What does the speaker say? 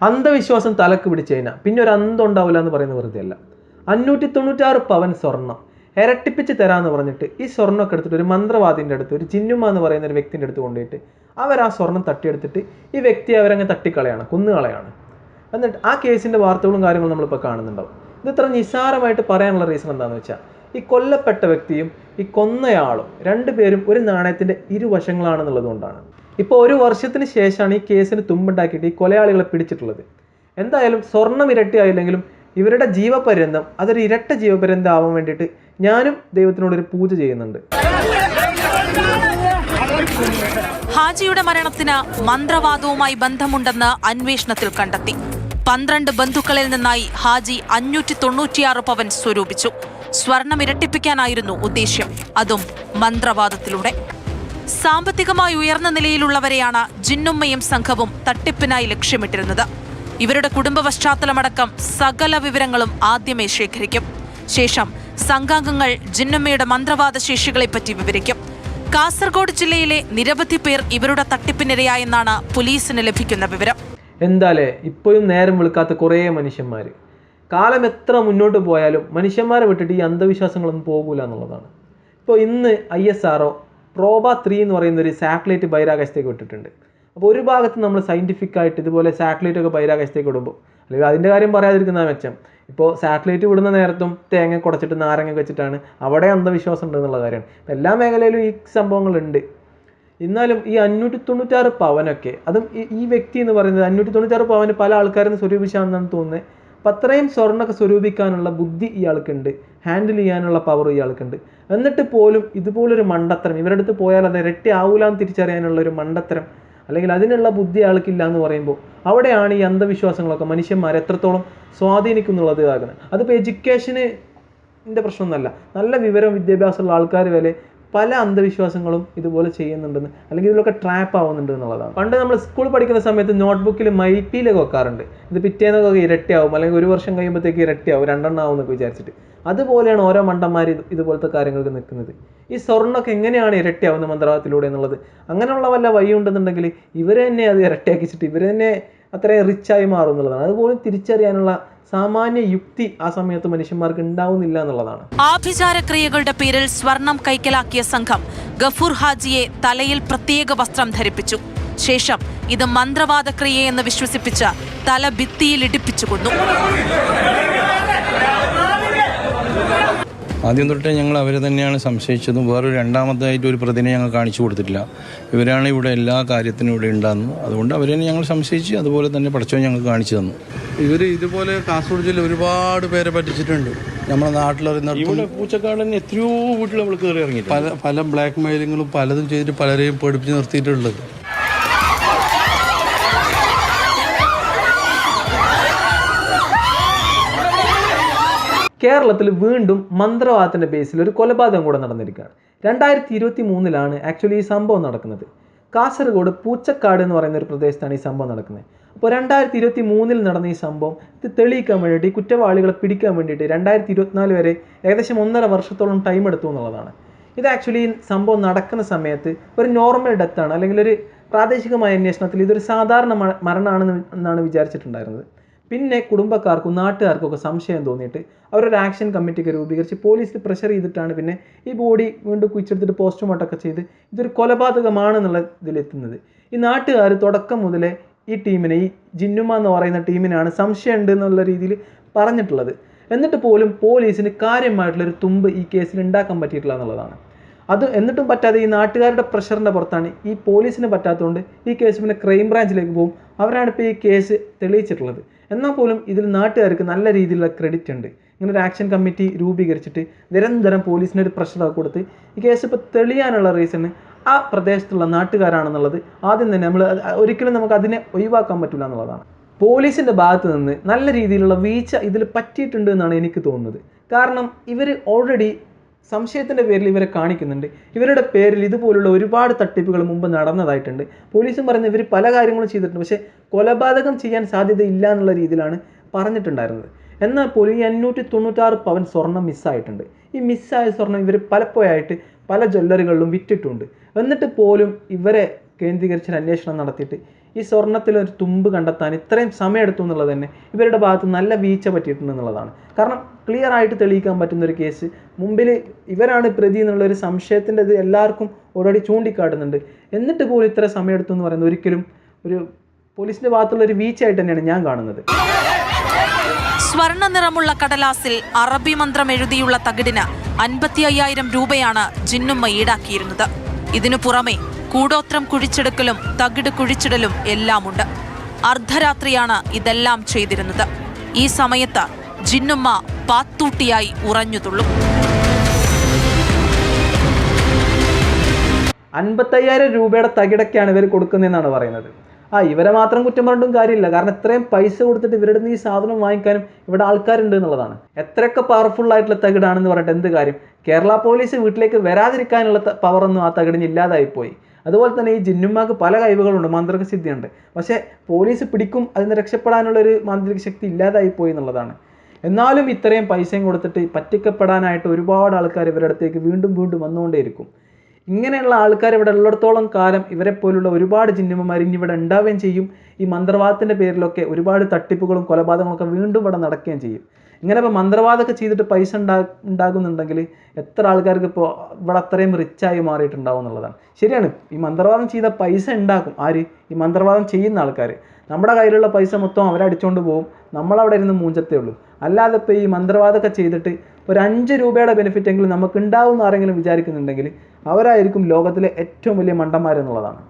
അന്ധവിശ്വാസം തലക്ക് പിടിച്ചു കഴിഞ്ഞാൽ പിന്നെ ഒരു അന്തം ഉണ്ടാവില്ല എന്ന് പറയുന്ന വെറുതെ അല്ല അഞ്ഞൂറ്റി തൊണ്ണൂറ്റാറ് പവൻ സ്വർണം. ഇരട്ടിപ്പിച്ച് തരാമെന്ന് പറഞ്ഞിട്ട് ഈ സ്വർണമൊക്കെ എടുത്തിട്ട് ഒരു മന്ത്രവാദിന്റെ അടുത്ത് ഒരു ചിന്നുമ്മ എന്ന് പറയുന്ന ഒരു വ്യക്തിന്റെ അടുത്ത് കൊണ്ടുപോയിട്ട് അവർ ആ സ്വർണം തട്ടിയെടുത്തിട്ട് ഈ വ്യക്തിയെ അവരങ്ങ് തട്ടിക്കളയാണ് കുന്നുകളയാണ്. എന്നിട്ട് ആ കേസിന്റെ വാർത്തകളും കാര്യങ്ങളും നമ്മളിപ്പോൾ കാണുന്നുണ്ടാവും. ഇത് ഇത്ര നിസ്സാരമായിട്ട് പറയാനുള്ള റീസൺ എന്താണെന്ന് വെച്ചാൽ ഈ കൊല്ലപ്പെട്ട വ്യക്തിയും ഈ കൊന്നയാളും രണ്ടുപേരും ഒരു നാണയത്തിന്റെ ഇരുവശങ്ങളാണെന്നുള്ളത് കൊണ്ടാണ്. ഇപ്പോൾ ഒരു വർഷത്തിന് ശേഷമാണ് ഈ കേസിന് തുമ്പുണ്ടാക്കിയിട്ട് ഈ കൊലയാളികളെ പിടിച്ചിട്ടുള്ളത്. എന്തായാലും സ്വർണം ഇരട്ടിയായില്ലെങ്കിലും ഇവരുടെ ജീവപര്യന്തം അതൊരു ഇരട്ട ജീവപര്യന്തം ആവാൻ വേണ്ടിയിട്ട് ഞാനും ദൈവത്തിനോടൊരു പൂജ ചെയ്യുന്നുണ്ട്. ഹാജിയുടെ മരണത്തിന് മന്ത്രവാദവുമായി ബന്ധമുണ്ടെന്ന് അന്വേഷണത്തിൽ കണ്ടെത്തി. പന്ത്രണ്ട് ബന്ധുക്കളിൽ നിന്നായി ഹാജി അഞ്ഞൂറ്റി തൊണ്ണൂറ്റിയാറ് പവൻ സ്വരൂപിച്ചു. സ്വർണം ഇരട്ടിപ്പിക്കാനായിരുന്നു ഉദ്ദേശ്യം. അതും മന്ത്രവാദത്തിലൂടെ. സാമ്പത്തികമായി ഉയർന്ന നിലയിലുള്ളവരെയാണ് ജിന്നുമ്മയും സംഘവും തട്ടിപ്പിനായി ലക്ഷ്യമിട്ടിരുന്നത്. ഇവരുടെ കുടുംബ പശ്ചാത്തലമടക്കം സകല വിവരങ്ങളും ആദ്യമേ ശേഖരിക്കും. ശേഷം സംഘാംഗങ്ങൾ ജിന്നുമ്മയുടെ മന്ത്രവാദ ശേഷികളെപ്പറ്റി വിവരിക്കും. കാസർഗോഡ് ജില്ലയിലെ നിരവധി പേർ ഇവരുടെ തട്ടിപ്പിനിരയായെന്നാണ് പോലീസിന് ലഭിക്കുന്ന വിവരം. എന്താലേ ഇപ്പോഴും നേരം വിളിക്കാത്ത കുറേ മനുഷ്യന്മാർ കാലം എത്ര മുന്നോട്ട് പോയാലും മനുഷ്യന്മാരെ വിട്ടിട്ട് ഈ അന്ധവിശ്വാസങ്ങളൊന്നും പോകൂല എന്നുള്ളതാണ്. ഇപ്പോൾ ഇന്ന് I S R O Proba three എന്ന് പറയുന്ന ഒരു സാറ്റലൈറ്റ് ബഹിരാകാശത്തേക്ക് വിട്ടിട്ടുണ്ട്. അപ്പോൾ ഒരു ഭാഗത്ത് നമ്മൾ സയന്റിഫിക് ആയിട്ട് ഇതുപോലെ സാറ്റലൈറ്റ് ഒക്കെ ബഹിരാകാശത്തേക്ക് വിടുമ്പോൾ അല്ലെങ്കിൽ അതിന്റെ കാര്യം പറയാതിരിക്കുന്ന മെച്ചം ഇപ്പോൾ സാറ്റലൈറ്റ് വിടുന്ന നേരത്തും തേങ്ങ കുടച്ചിട്ട് നാരങ്ങ വെച്ചിട്ടാണ് അവിടെ അന്ധവിശ്വാസം ഉണ്ട് എന്നുള്ള കാര്യമാണ് എല്ലാ മേഖലയിലും ഈ സംഭവങ്ങളുണ്ട്. എന്നാലും ഈ അഞ്ഞൂറ്റി തൊണ്ണൂറ്റാറ് പവനൊക്കെ അതും ഈ വ്യക്തി എന്ന് പറയുന്നത് അഞ്ഞൂറ്റി തൊണ്ണൂറ്റാറ് പവന് പല ആൾക്കാരും സ്വരൂപിച്ചാണെന്നാണ് തോന്നുന്നത്. അപ്പം അത്രയും സ്വർണമൊക്കെ സ്വരൂപിക്കാനുള്ള ബുദ്ധി ഇയാൾക്കുണ്ട്. ഹാൻഡിൽ ചെയ്യാനുള്ള പവർ ഇയാൾക്കുണ്ട്. എന്നിട്ട് പോലും ഇതുപോലൊരു മണ്ടത്തരം ഇവരുടെ അടുത്ത് പോയാൽ അത് ഇരട്ടി ആവൂലാന്ന് തിരിച്ചറിയാനുള്ള ഒരു മണ്ടത്തരം അല്ലെങ്കിൽ അതിനുള്ള ബുദ്ധി ആൾക്കില്ല എന്ന് പറയുമ്പോൾ അവിടെയാണ് ഈ അന്ധവിശ്വാസങ്ങളൊക്കെ മനുഷ്യന്മാരെ എത്രത്തോളം സ്വാധീനിക്കുന്നുള്ളത് ആകുന്നത്. അതിപ്പോൾ എഡ്യൂക്കേഷന് ന്റെ പ്രശ്നമൊന്നുമല്ല. നല്ല വിവരം വിദ്യാഭ്യാസമുള്ള ആൾക്കാർ വരെ പല അന്ധവിശ്വാസങ്ങളും ഇതുപോലെ ചെയ്യുന്നുണ്ടെന്ന് അല്ലെങ്കിൽ ഇതിലൊക്കെ ട്രാപ്പ് ആവുന്നുണ്ട് എന്നുള്ളതാണ്. പണ്ട് നമ്മൾ സ്കൂൾ പഠിക്കുന്ന സമയത്ത് നോട്ട്ബുക്കിൽ മൈപ്പിയിലൊക്കെ വെക്കാറുണ്ട്. ഇത് പിറ്റേന്നൊക്കെ ഇരട്ടിയാവും. അല്ലെങ്കിൽ ഒരു വർഷം കഴിയുമ്പോഴത്തേക്ക് ഇരട്ടിയാവും. രണ്ടെണ്ണം ആവും എന്നൊക്കെ വിചാരിച്ചിട്ട്. അതുപോലെയാണ് ഓരോ മണ്ടന്മാർ ഇതുപോലത്തെ കാര്യങ്ങൾക്ക് നിൽക്കുന്നത്. ഈ സ്വർണമൊക്കെ എങ്ങനെയാണ് ഇരട്ടിയാവുന്ന മന്ത്രവാദത്തിലൂടെ എന്നുള്ളത്? അങ്ങനെയുള്ള വല്ല വഴി ഉണ്ടെന്നുണ്ടെങ്കിൽ ഇവർ തന്നെ അത് ഇരട്ടിയാക്കിച്ചിട്ട് ഇവരെന്നെ തന്നെ അത്രയും റിച്ചായി മാറും എന്നുള്ളതാണ് അതുപോലും തിരിച്ചറിയാനുള്ള സാമാന്യ യുക്തി ആ സമയത്ത് മനുഷ്യന്മാർക്ക് ഉണ്ടാവുന്നില്ല എന്നുള്ളതാണ്. ആഭിചാരക്രിയകളുടെ പേരിൽ സ്വർണം കൈക്കലാക്കിയ സംഘം ഗഫൂർ ഹാജിയെ തലയിൽ പ്രത്യേക വസ്ത്രം ധരിപ്പിച്ചു. ശേഷം ഇത് മന്ത്രവാദ ക്രിയയെന്ന് വിശ്വസിപ്പിച്ച് തല ഭിത്തിയിൽ ഇടിപ്പിച്ചു കൊന്നു. ആദ്യം തൊട്ടേ ഞങ്ങൾ അവരെ തന്നെയാണ് സംശയിച്ചതും വേറൊരു രണ്ടാമതായിട്ട് ഒരു പ്രതിനെ ഞങ്ങൾ കാണിച്ചു കൊടുത്തിട്ടില്ല. ഇവരാണ് ഇവിടെ എല്ലാ കാര്യത്തിനും ഇവിടെ ഉണ്ടാകുന്നത്. അതുകൊണ്ട് അവരെ ഞങ്ങൾ സംശയിച്ച് അതുപോലെ തന്നെ പഠിച്ചോ ഞങ്ങൾ കാണിച്ചു തന്നു. ഇവർ ഇതുപോലെ കാസർഗോഡ് ജില്ല ഒരുപാട് പേരെ പറ്റിച്ചിട്ടുണ്ട്. നമ്മുടെ നാട്ടിലറിയുന്ന ഇവിടെ പൂച്ചക്കാടൻ എത്രയോ വീട്ടിൽ നമ്മൾ കയറി ഇറങ്ങി പല പല ബ്ലാക്ക് മെയിലിങ്ങും പലതും ചെയ്തിട്ട് പലരെയും പഠിപ്പിച്ച് നിർത്തിയിട്ടുള്ളത്. കേരളത്തിൽ വീണ്ടും മന്ത്രവാദത്തിന്റെ ബേസിൽ ഒരു കൊലപാതകം കൂടെ നടന്നിരിക്കുകയാണ്. രണ്ടായിരത്തി ഇരുപത്തി മൂന്നിലാണ് ആക്ച്വലി ഈ സംഭവം നടക്കുന്നത്. കാസർഗോഡ് പൂച്ചക്കാട് എന്ന് പറയുന്ന ഒരു പ്രദേശത്താണ് ഈ സംഭവം നടക്കുന്നത്. അപ്പോൾ രണ്ടായിരത്തി ഇരുപത്തി മൂന്നിൽ നടന്ന ഈ സംഭവം ഇത് തെളിയിക്കാൻ വേണ്ടിയിട്ട് കുറ്റവാളികളെ പിടിക്കാൻ വേണ്ടിയിട്ട് രണ്ടായിരത്തി ഇരുപത്തിനാല് വരെ ഏകദേശം ഒന്നര വർഷത്തോളം ടൈം എടുത്തു എന്നുള്ളതാണ്. ഇത് ആക്ച്വലി സംഭവം നടക്കുന്ന സമയത്ത് ഒരു നോർമൽ ഡെത്താണ് അല്ലെങ്കിൽ ഒരു പ്രാദേശികമായ അന്വേഷണത്തിൽ ഇതൊരു സാധാരണ മരണമാണെന്ന് എന്നാണ് വിചാരിച്ചിട്ടുണ്ടായിരുന്നത്. പിന്നെ കുടുംബക്കാർക്കും നാട്ടുകാർക്കും ഒക്കെ സംശയം തോന്നിയിട്ട് അവരൊരു ആക്ഷൻ കമ്മിറ്റിയൊക്കെ രൂപീകരിച്ച് പോലീസിൽ പ്രഷർ ചെയ്തിട്ടാണ് പിന്നെ ഈ ബോഡി വീണ്ടും കുഴിച്ചെടുത്തിട്ട് പോസ്റ്റ്മോർട്ടം ഒക്കെ ചെയ്ത് ഇതൊരു കൊലപാതകമാണെന്നുള്ള ഇതിലെത്തുന്നത്. ഈ നാട്ടുകാർ തുടക്കം മുതലേ ഈ ടീമിനെ ഈ ജിന്നുമ എന്ന് പറയുന്ന ടീമിനാണ് സംശയമുണ്ട് എന്നുള്ള രീതിയിൽ പറഞ്ഞിട്ടുള്ളത്. എന്നിട്ട് പോലും പോലീസിന് കാര്യമായിട്ടുള്ളൊരു തുമ്പ് ഈ കേസിൽ ഉണ്ടാക്കാൻ പറ്റിയിട്ടില്ല എന്നുള്ളതാണ്. അത് എന്നിട്ടും പറ്റാതെ ഈ നാട്ടുകാരുടെ പ്രഷറിന്റെ പുറത്താണ് ഈ പോലീസിന് പറ്റാത്തതുകൊണ്ട് ഈ കേസ് പിന്നെ ക്രൈം ബ്രാഞ്ചിലേക്ക് പോകും. അവരാണ് ഇപ്പോൾ ഈ കേസ് തെളിയിച്ചിട്ടുള്ളത്. എന്നാൽ പോലും ഇതിൽ നാട്ടുകാർക്ക് നല്ല രീതിയിലുള്ള ക്രെഡിറ്റ് ഉണ്ട്. ഇങ്ങനെ ഒരു ആക്ഷൻ കമ്മിറ്റി രൂപീകരിച്ചിട്ട് നിരന്തരം പോലീസിന് ഒരു പ്രഷർ കൊടുത്ത് ഈ കേസ് ഇപ്പോൾ തെളിയാനുള്ള റീസണ് ആ പ്രദേശത്തുള്ള നാട്ടുകാരാണെന്നുള്ളത് ആദ്യം തന്നെ നമ്മൾ ഒരിക്കലും നമുക്ക് അതിനെ ഒഴിവാക്കാൻ പറ്റില്ല എന്നുള്ളതാണ്. പോലീസിന്റെ ഭാഗത്ത് നിന്ന് നല്ല രീതിയിലുള്ള വീഴ്ച ഇതിൽ പറ്റിയിട്ടുണ്ട് എന്നാണ് എനിക്ക് തോന്നുന്നത്. കാരണം ഇവർ ഓൾറെഡി സംശയത്തിന്റെ പേരിൽ ഇവരെ കാണിക്കുന്നുണ്ട്. ഇവരുടെ പേരിൽ ഇതുപോലുള്ള ഒരുപാട് തട്ടിപ്പുകൾ മുമ്പ് നടന്നതായിട്ടുണ്ട്. പോലീസും പറയുന്നത് ഇവർ പല കാര്യങ്ങളും ചെയ്തിട്ടുണ്ട്. പക്ഷേ കൊലപാതകം ചെയ്യാൻ സാധ്യതയില്ല എന്നുള്ള രീതിയിലാണ് പറഞ്ഞിട്ടുണ്ടായിരുന്നത്. എന്നാൽ പോലും ഈ അഞ്ഞൂറ്റി തൊണ്ണൂറ്റാറ് പവൻ സ്വർണം മിസ്സായിട്ടുണ്ട്. ഈ മിസ്സായ സ്വർണം ഇവർ പലപ്പോഴായിട്ട് പല ജ്വല്ലറികളിലും വിറ്റിട്ടുണ്ട്. എന്നിട്ട് പോലും ഇവരെ കേന്ദ്രീകരിച്ചൊരു അന്വേഷണം നടത്തിയിട്ട് ഈ സ്വർണത്തിൽ ഒരു തുമ്പ് കണ്ടെത്താൻ ഇത്രയും സമയമെടുത്തു എന്നുള്ളത് തന്നെ ഇവരുടെ ഭാഗത്ത് നല്ല വീഴ്ച പറ്റിയിട്ടുണ്ട് എന്നുള്ളതാണ്. കാരണം ക്ലിയർ ആയിട്ട് തെളിയിക്കാൻ പറ്റുന്ന ഒരു കേസ് മുമ്പിൽ ഇവരാണ് പ്രതി എന്നുള്ള ഒരു സംശയത്തിന്റെ ഇത് എല്ലാവർക്കും ഓൾറെഡി ചൂണ്ടിക്കാട്ടുന്നുണ്ട്. എന്നിട്ട് പോലും ഇത്ര സമയമെടുത്തു എന്ന് പറയുന്നത് ഒരിക്കലും ഒരു പോലീസിന്റെ ഭാഗത്തുള്ള ഒരു വീഴ്ചയായിട്ട് തന്നെയാണ് ഞാൻ കാണുന്നത്. സ്വർണ നിറമുള്ള കടലാസിൽ അറബി മന്ത്രം എഴുതിയുള്ള തകിടിന് അൻപത്തി അയ്യായിരം രൂപയാണ് ജിന്നുമ്മ ഈടാക്കിയിരുന്നത്. ഇതിനു പുറമെ കൂടോത്രം കുഴിച്ചെടുക്കലും തകിട് കുഴിച്ചിടലും എല്ലാമുണ്ട്. അർദ്ധരാത്രിയാണ് ഇതെല്ലാം ചെയ്തിരുന്നത്. ഈ സമയത്ത് ജിന്നുമ്മ പാത്തൂട്ടിയായി ഉറഞ്ഞുതുള്ളും അൻപത്തയ്യായിരം രൂപയുടെ തകിടൊക്കെയാണ് ഇവർ കൊടുക്കുന്നതെന്നാണ് പറയുന്നത്. ആ ഇവരെ മാത്രം കുറ്റം പറഞ്ഞിട്ടും കാര്യമില്ല. കാരണം ഇത്രയും പൈസ കൊടുത്തിട്ട് ഇവരുടെ ഈ സാധനം വാങ്ങിക്കാനും ഇവിടെ ആൾക്കാരുണ്ട് എന്നുള്ളതാണ്. എത്രയൊക്കെ പവർഫുൾ ആയിട്ടുള്ള തകിടാണെന്ന് പറഞ്ഞിട്ട് എന്ത് കാര്യം? കേരള പോലീസ് വീട്ടിലേക്ക് വരാതിരിക്കാനുള്ള പവറൊന്നും ആ തകിടിന് ഇല്ലാതായി പോയി അതുപോലെ തന്നെ ഈ ജിന്നുമാക്ക് പല കഴിവുകളുണ്ട് മാന്ത്രിക സിദ്ധിയുണ്ട് പക്ഷേ പോലീസ് പിടിക്കും അതിന് രക്ഷപ്പെടാനുള്ളൊരു മാന്ത്രിക ശക്തി ഇല്ലാതായി പോയി എന്നുള്ളതാണ്. എന്നാലും ഇത്രയും പൈസയും കൊടുത്തിട്ട് പറ്റിക്കപ്പെടാനായിട്ട് ഒരുപാട് ആൾക്കാർ ഇവരുടെ അടുത്തേക്ക് വീണ്ടും വീണ്ടും വന്നുകൊണ്ടേയിരിക്കും. ഇങ്ങനെയുള്ള ആൾക്കാർ ഇവിടെ ഉള്ളിടത്തോളം കാലം ഇവരെ പോലുള്ള ഒരുപാട് ജിന്നുമ്മമാർ ഇനി ഇവിടെ ഉണ്ടാവുകയും ചെയ്യും. ഈ മന്ത്രവാദത്തിന്റെ പേരിലൊക്കെ ഒരുപാട് തട്ടിപ്പുകളും കൊലപാതകങ്ങളൊക്കെ വീണ്ടും ഇവിടെ നടക്കുകയും ചെയ്യും. ഇങ്ങനെ ഇപ്പോൾ മന്ത്രവാദമൊക്കെ ചെയ്തിട്ട് പൈസ ഉണ്ടാ ഉണ്ടാകുന്നുണ്ടെങ്കിൽ എത്ര ആൾക്കാർക്ക് ഇപ്പോൾ ഇവിടെ അത്രയും റിച്ചായി മാറിയിട്ടുണ്ടാവും എന്നുള്ളതാണ്. ശരിയാണ്. ഈ മന്ത്രവാദം ചെയ്ത പൈസ ഉണ്ടാക്കും. ആര്? ഈ മന്ത്രവാദം ചെയ്യുന്ന ആൾക്കാർ നമ്മുടെ കയ്യിലുള്ള പൈസ മൊത്തം അവരടിച്ചുകൊണ്ട് പോകും നമ്മളവിടെ ഇരുന്ന് മൂഞ്ചത്തേ ഉള്ളൂ. അല്ലാതെ ഇപ്പോൾ ഈ മന്ത്രവാദമൊക്കെ ചെയ്തിട്ട് ഒരു അഞ്ച് രൂപയുടെ ബെനിഫിറ്റ് എങ്കിലും നമുക്ക് ഉണ്ടാവും എന്ന് ആരെങ്കിലും വിചാരിക്കുന്നുണ്ടെങ്കിൽ അവരായിരിക്കും ലോകത്തിലെ ഏറ്റവും വലിയ മണ്ടന്മാരെന്നുള്ളതാണ്.